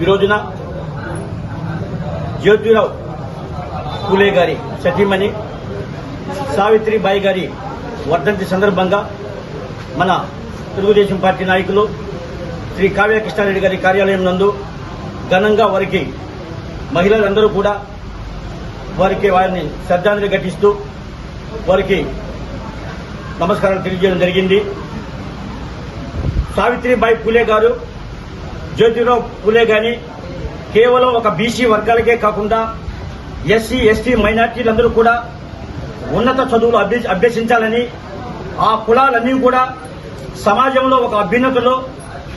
ఈ రోజున జ్యోతిరావు పూలే గారి సతీమణి సావిత్రిబాయి గారి వర్ధంతి సందర్భంగా మన తెలుగుదేశం పార్టీ నాయకులు శ్రీ కావ్య కృష్ణారెడ్డి గారి కార్యాలయం నందు ఘనంగా వారికి మహిళలందరూ కూడా వారికి వారిని శ్రద్ధాంజలి ఘటిస్తూ వారికి నమస్కారం తెలియజేయడం జరిగింది. సావిత్రిబాయి పూలే గారు జ్యోతిరావు పూలే గాని కేవలం ఒక బీసీ వర్గాలకే కాకుండా ఎస్సీ ఎస్టీ మైనార్టీలందరూ కూడా ఉన్నత చదువులు అభ్య- అభ్యసించాలని ఆ కులాలన్నీ కూడా సమాజంలో ఒక అభ్యున్నతిలో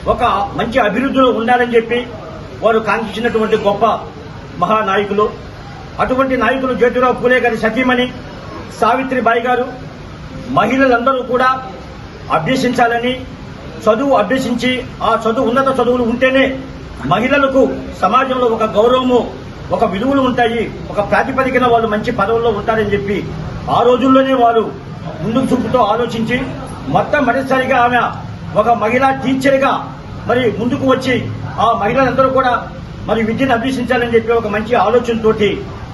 ఒక మంచి అభివృద్ధిలో ఉండాలని చెప్పి వారు కాంక్షించినటువంటి గొప్ప మహానాయకులు. అటువంటి నాయకులు జ్యోతిరావు పూలే గారి సతీమణి సావిత్రిబాయి గారు మహిళలందరూ కూడా అభ్యసించాలని చదువు అభ్యసించి ఆ చదువు ఉన్నత చదువులు ఉంటేనే మహిళలకు సమాజంలో ఒక గౌరవము ఒక విలువలు ఉంటాయి. ఒక ప్రాతిపదికన వాళ్ళు మంచి పదవుల్లో ఉంటారని చెప్పి ఆ రోజుల్లోనే వారు ముందుకు చూపుతో ఆలోచించి మొత్తం మొదటిసారిగా ఆమె ఒక మహిళా టీచర్గా మరి ముందుకు వచ్చి ఆ మహిళలందరూ కూడా మరి విద్యను అభ్యసించాలని చెప్పి ఒక మంచి ఆలోచనతోటి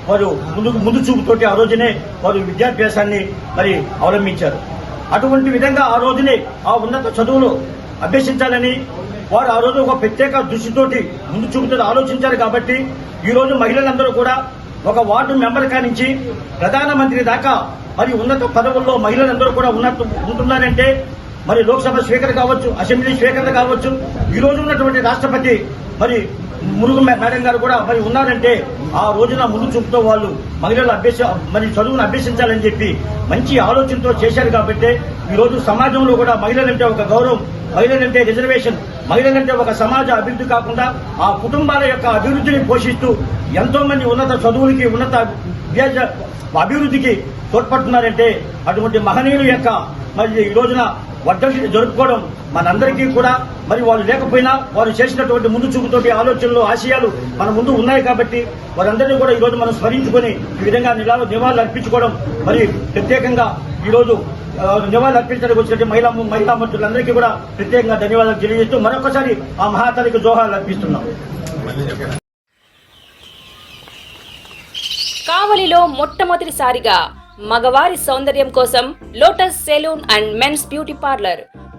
వారు ముందుకు ముందు చూపుతోటి ఆ రోజునే వారు విద్యాభ్యాసాన్ని మరి అవలంబించారు. అటువంటి విధంగా ఆ రోజునే ఆ ఉన్నత చదువులు అభ్యసించాలని వారు ఆ రోజు ఒక ప్రత్యేక దృష్టితోటి ముందు చూపుతో ఆలోచించారు కాబట్టి ఈ రోజు మహిళలందరూ కూడా ఒక వార్డు మెంబర్ కానించి ప్రధానమంత్రి దాకా మరి ఉన్నత పదవుల్లో మహిళలందరూ కూడా ఉన్నట్టు ఉంటున్నారంటే మరి లోక్సభ స్పీకర్ కావచ్చు అసెంబ్లీ స్పీకర్లు కావచ్చు ఈ రోజు ఉన్నటువంటి రాష్ట్రపతి మరి మురుగు మేడం గారు కూడా మరి ఉన్నారంటే ఆ రోజున ముందు చూపుతో వాళ్ళు మహిళలు అభ్యస మరి చదువును అభ్యసించాలని చెప్పి మంచి ఆలోచనతో చేశారు కాబట్టి ఈ రోజు సమాజంలో కూడా మహిళలంటే ఒక గౌరవం మహిళలంటే రిజర్వేషన్ మహిళలంటే ఒక సమాజ అభివృద్ధి కాకుండా ఆ కుటుంబాల యొక్క అభివృద్ధిని పోషిస్తూ ఎంతో మంది ఉన్నత చదువులకి ఉన్నత విద్యా అభివృద్ధికి తోడ్పడుతున్నారంటే అటువంటి మహనీయుల యొక్క మరి ఈ రోజున వర్ధంతి జరుపుకోవడం మనందరికీ కూడా మరి వాళ్ళు లేకపోయినా వారు చేసినటువంటి ముందు చూపుతోటి ఆలోచనలు ఆశయాలు మన ముందు ఉన్నాయి కాబట్టి వారందరినీ కూడా ఈ రోజు మనం స్మరించుకొని ఈ విధంగా నిలాలు నివాళులు అర్పించుకోవడం మరి ప్రత్యేకంగా ఈ రోజు నివాళులు అర్పించడానికి వచ్చినటువంటి మహిళా మహిళా మంత్రులందరికీ కూడా ప్రత్యేకంగా ధన్యవాదాలు తెలియజేస్తూ మరొకసారి ఆ మహాతలికి జోహాలు అర్పిస్తున్నాం. కావలిలో మొట్టమొదటిసారిగా మగవారి సౌందర్యం కోసం lotus salon and men's beauty parlour